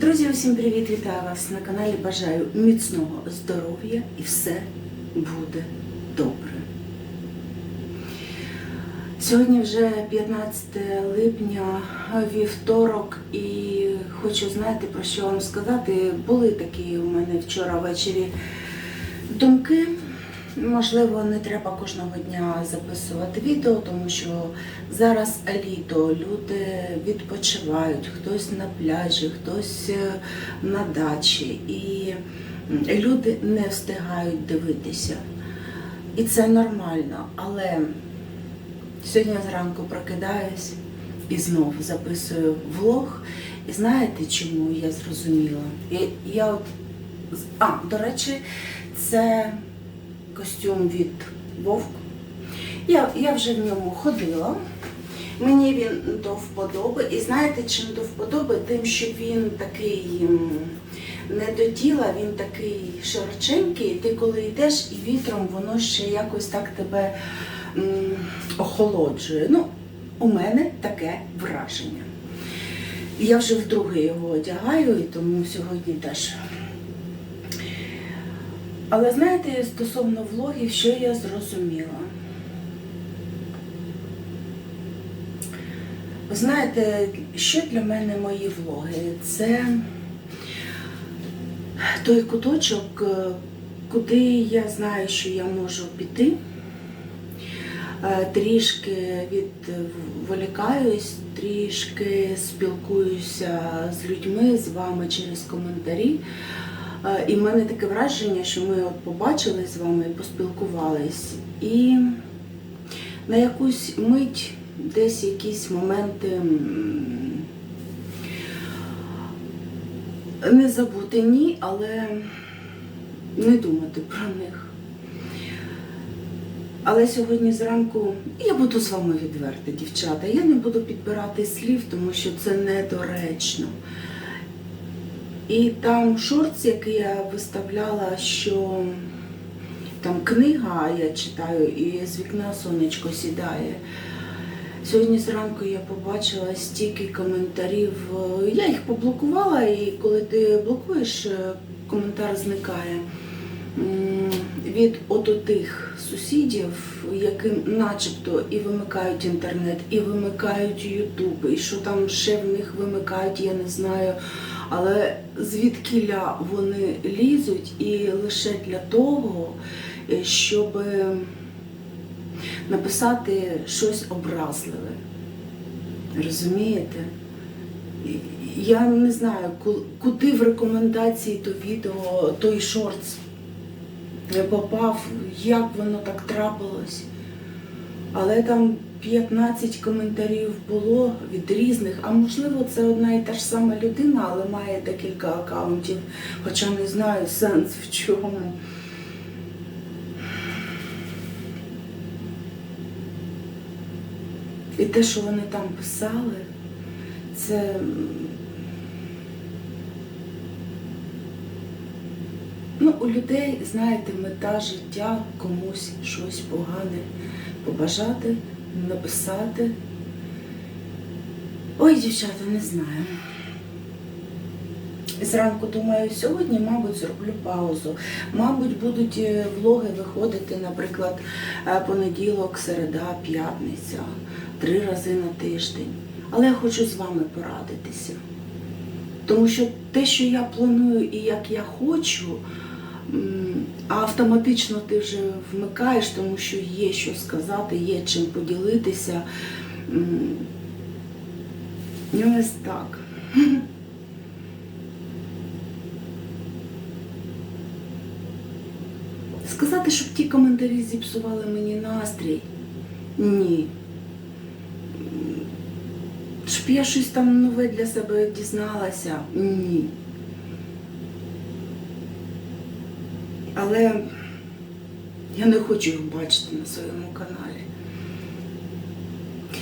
Друзі, усім привіт! Вітаю вас на каналі. Бажаю міцного здоров'я і все буде добре. Сьогодні вже 15 липня, вівторок, і хочу знаєте про що вам сказати. Були такі у мене вчора ввечері думки. Можливо, не треба кожного дня записувати відео, тому що зараз літо, люди відпочивають, хтось на пляжі, хтось е, на дачі, і люди не встигають дивитися. І це нормально. Але сьогодні я зранку прокидаюсь і знов записую влог. І знаєте, чому я зрозуміла? Я, я от, а, до речі, це костюм від Вовк. Я, я вже в ньому ходила. Мені він до вподоби. І знаєте, чим до вподоби? Тим, що він такий не до тіла, він такий широченький, ти коли йдеш і вітром, воно ще якось так тебе охолоджує. Ну, у мене таке враження. Я вже вдруге його одягаю, і тому сьогодні теж але знаєте, стосовно влогів, що я зрозуміла? Знаєте, що для мене мої влоги? Це той куточок, е, куди я знаю, що я можу піти, е, трішки відволікаюсь, трішки спілкуюся з людьми, з вами через коментарі. Е, І в мене таке враження, що ми от побачились з вами, поспілкувались, і на якусь мить десь якісь моменти не забути ні, але не думати про них. Але сьогодні зранку я буду з вами відверта, дівчата. Я не буду підбирати слів, тому що це недоречно. І там шортс, який я виставляла, що там книга, я читаю, і з вікна сонечко сідає. Сьогодні зранку я побачила стільки коментарів. Я їх поблокувала, і коли ти блокуєш, е, коментар зникає. Від отих сусідів, яким начебто і вимикають інтернет, і вимикають Ютуб, і що там ще в них вимикають, я не знаю. Але звідкіля вони лізуть і лише для того, е, щоб написати щось образливе. Розумієте? Я не знаю, куди в рекомендації то відео, той шортс попав, як воно так трапилось. Але там 15 коментарів було від різних, а можливо, це одна і та ж сама людина, але має декілька акаунтів, хоча не знаю сенс в чому. І те, що вони там писали, це. Ну, у людей, знаєте, мета життя комусь щось погане побажати, написати. Ой, дівчата, не знаю. Зранку думаю, сьогодні, мабуть, зроблю паузу. Мабуть, будуть е, влоги виходити, наприклад, е, понеділок, середа, п'ятниця, три рази на тиждень. Але я хочу з вами порадитися. Тому що те, що я планую і як я хочу, а автоматично ти вже вмикаєш, тому що є що сказати, є чим поділитися. Ну, ось так. Сказати, щоб ті коментарі зіпсували мені настрій. Ні. Щоб я щось там нове для себе дізналася. Ні. Але я не хочу їх бачити на своєму каналі.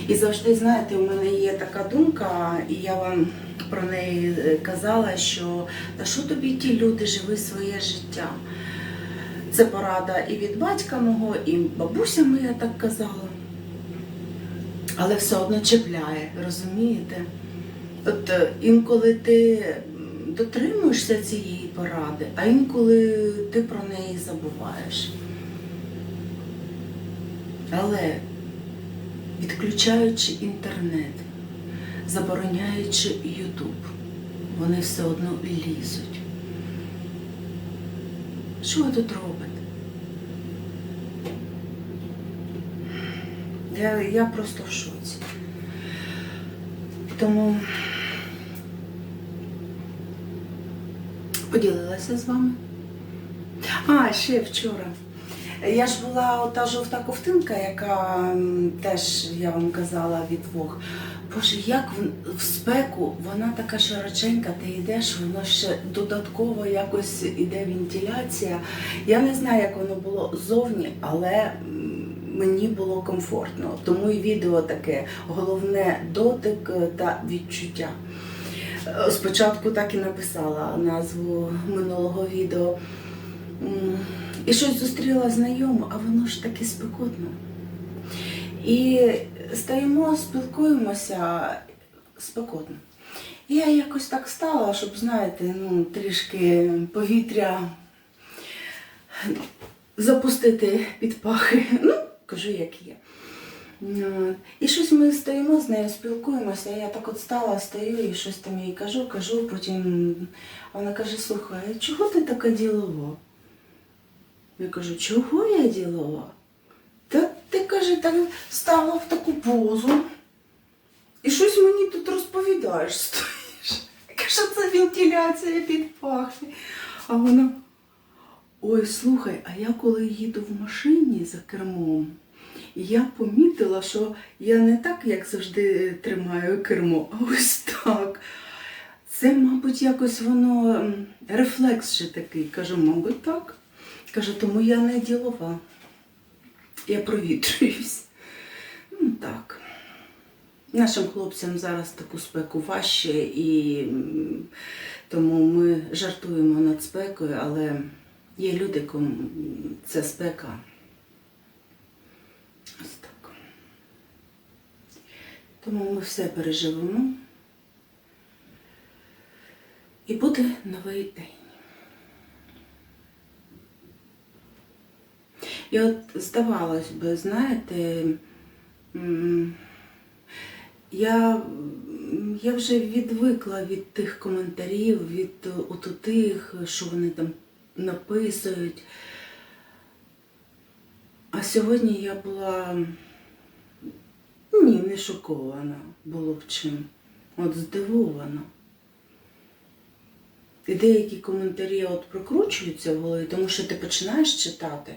І завжди, знаєте, у мене є така думка, і я вам про неї е, казала, що та що тобі ті люди, живи своє життя. Це порада і від батька мого, і бабуся моя так казала. Але все одно чіпляє, розумієте? От е, інколи ти дотримуєшся цієї поради, а інколи ти про неї забуваєш. Але відключаючи інтернет, забороняючи Ютуб, вони все одно лізуть. Що ви тут робите? Я, я просто в шоці. Тому поділилася з вами. А, ще вчора. Я ж була ота жовта ковтинка, яка теж, я вам казала, від двох. Боже, як в, в спеку вона така широченька, ти йдеш, воно ще додатково якось іде вентиляція. Я не знаю, як воно було ззовні, але мені було комфортно. Тому і відео таке головне дотик е, та відчуття. Е, Спочатку так і написала назву минулого відео. І щось зустріла знайому, а воно ж таки спекотно. І стоїмо, спілкуємося спекотно. Я якось так стала, щоб, знаєте, ну, трішки повітря запустити під пахи. Ну, кажу, як є. І щось ми стоїмо з нею, спілкуємося. Я так от стала, стою і щось там їй кажу, кажу, потім вона каже, слухай, чого ти така ділова? Я кажу, чого я ділова? Та ти каже, так стала в таку позу. І щось мені тут розповідаєш, стоїш. Я кажу, це вентиляція під пахне. А вона. Ой, слухай, а я коли їду в машині за кермом, я помітила, що я не так, як завжди, тримаю кермо, а ось так. Це, мабуть, якось воно рефлекс ще такий. Кажу, мабуть, так. Каже, тому я не ділова. Я провітрююсь. Ну так. Нашим хлопцям зараз таку спеку важче, і тому ми жартуємо над спекою, але є люди, кому ця спека. Ось так. Тому ми все переживемо. І буде новий день. І от здавалось би, знаєте, я, я вже відвикла від тих коментарів, від е, от тих, що вони там написують. А сьогодні я була ні, не шокована було б чим. От здивована. І деякі коментарі от прокручуються в голові, тому що ти починаєш читати,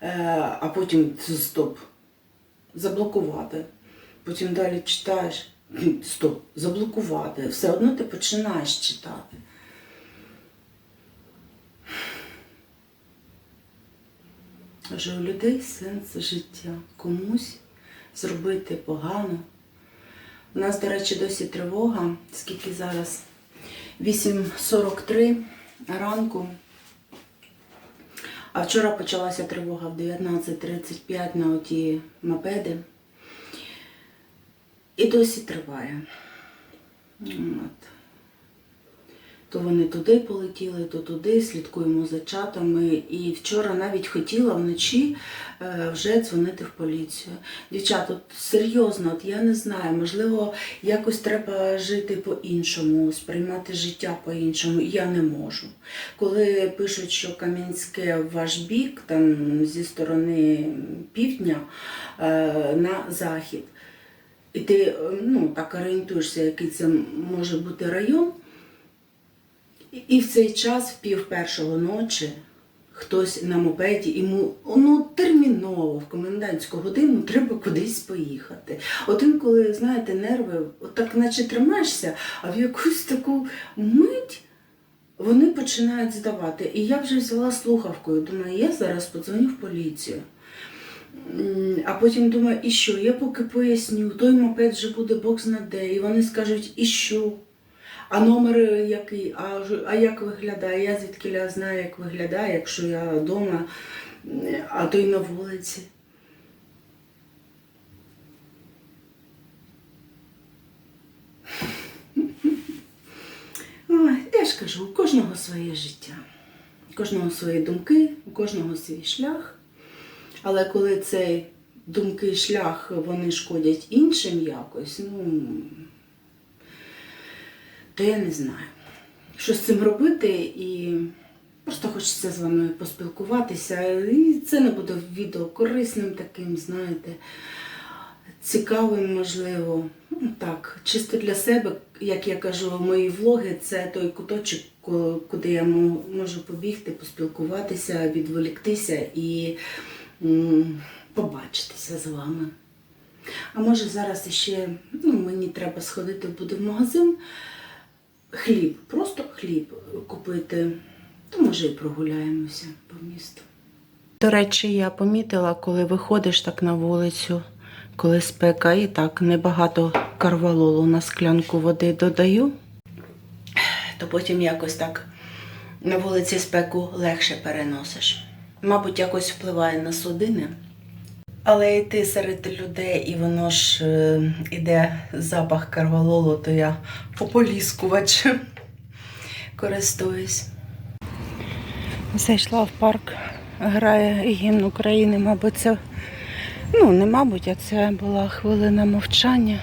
е, а потім стоп, заблокувати. Потім далі читаєш, стоп, заблокувати. Все одно ти починаєш читати. Адже у людей сенс життя. Комусь зробити погано. У нас, до речі, досі тривога, скільки зараз 8.43 ранку. А вчора почалася тривога в 19.35 на оті мопеди. І досі триває. От. То вони туди полетіли, то туди, слідкуємо за чатами. І вчора навіть хотіла вночі е, вже дзвонити в поліцію. Дівчата, серйозно, от я не знаю, можливо, якось треба жити по-іншому, сприймати життя по-іншому. Я не можу. Коли пишуть, що Кам'янське ваш бік, там зі сторони півдня е, на захід, і ти е, ну, так орієнтуєшся, який це може бути район. І- в цей час, в пів першого ночі, хтось на мопеді, йому ну, терміново в комендантську годину треба кудись поїхати. От інколи, знаєте, нерви, отак наче тримаєшся, а в якусь таку мить вони починають здавати. І я вже взяла слухавкою, думаю, я зараз подзвоню в поліцію. А потім думаю, і що? Я поки поясню, той мопед вже буде бог знаде, і вони скажуть, і що? А номер який? А, а як виглядає? Я звідки знаю, як виглядає, якщо я вдома, а то й на вулиці. Я ж кажу, у кожного своє життя, у кожного свої думки, у кожного свій шлях. Але коли цей думки шлях вони шкодять іншим якось, ну то я не знаю, що з цим робити, і просто хочеться з вами поспілкуватися. І це не буде відео корисним таким, знаєте, цікавим, можливо. Ну, так, чисто для себе, як я кажу, мої влоги це той куточок, куди я можу побігти, поспілкуватися, відволіктися і побачитися з вами. А може зараз ще ну, мені треба сходити буде в магазин, хліб, просто хліб купити, то може і прогуляємося по місту. До речі, я помітила, коли виходиш так на вулицю, коли спека, і так небагато карвалолу на склянку води додаю, то потім якось так на вулиці спеку легше переносиш. Мабуть, якось впливає на судини. Але йти серед людей, і воно ж е, іде запах карвалолу, то я пополіскувач користуюсь. Зайшла в парк, грає гімн України, мабуть, це. Ну, не мабуть, а це була хвилина мовчання.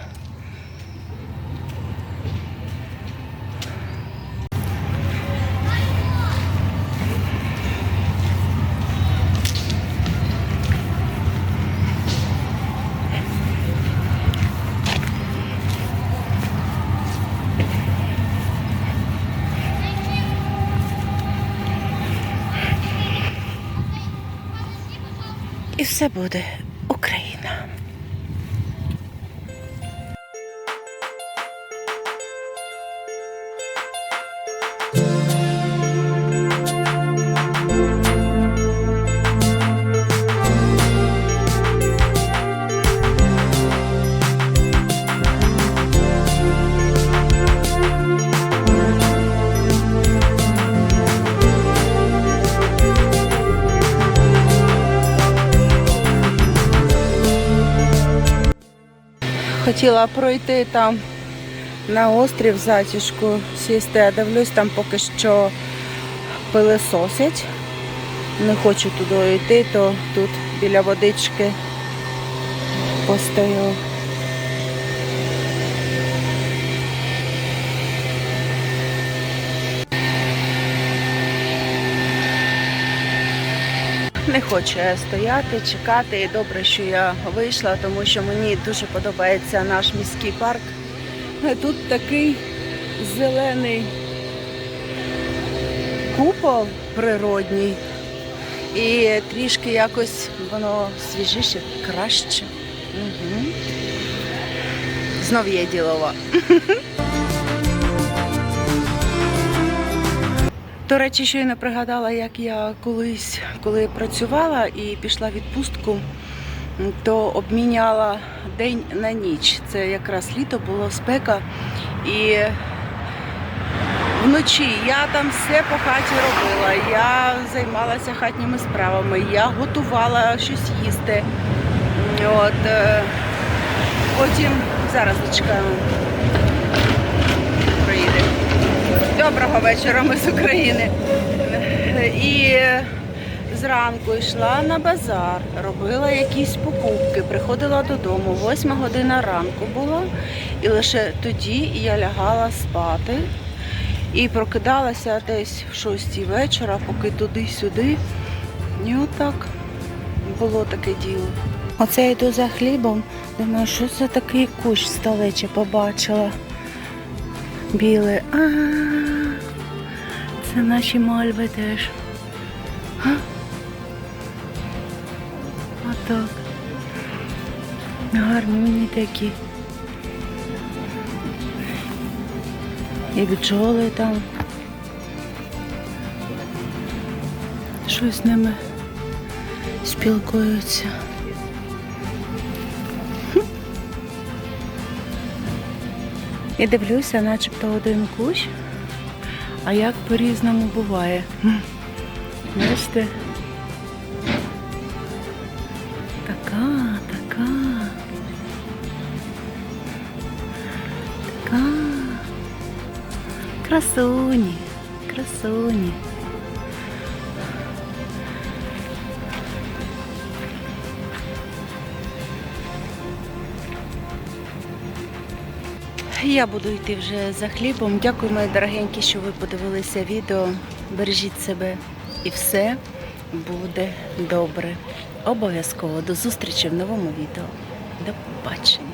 Все буде Хотіла пройти там на острів затяжку, сісти, а дивлюсь, там поки що пилисосять. Не хочу туди йти, то тут біля водички постою. Не хочу стояти, чекати. І добре, що я вийшла, тому що мені дуже подобається наш міський парк. Тут такий зелений купол природній. І трішки якось воно свіжіше, краще. Угу. Знов є ділова. До речі, щойно пригадала, як я колись, коли працювала і пішла відпустку, то обміняла день на ніч. Це якраз літо було спека. І вночі я там все по хаті робила. Я займалася хатніми справами, я готувала щось їсти. От, е, потім зараз зачекаємо. Доброго вечора, ми з України. І зранку йшла на базар, робила якісь покупки, приходила додому. Восьма година ранку була, і лише тоді я лягала спати і прокидалася десь в шостій вечора, поки туди-сюди. І отак було таке діло. Оце йду за хлібом, думаю, що це такий кущ сталече побачила. Біле. А, це наші мальви теж. Отак. Гарні мені такі. І бджоли там. Щось з ними спілкуються. І дивлюся, начебто один кущ, а як по-різному буває. Бачите? Така, така. Така. Красуні. красуні. Я буду йти вже за хлібом. Дякую, мої дорогенькі, що ви подивилися відео. Бережіть себе і все буде добре. Обов'язково до зустрічі в новому відео. До побачення.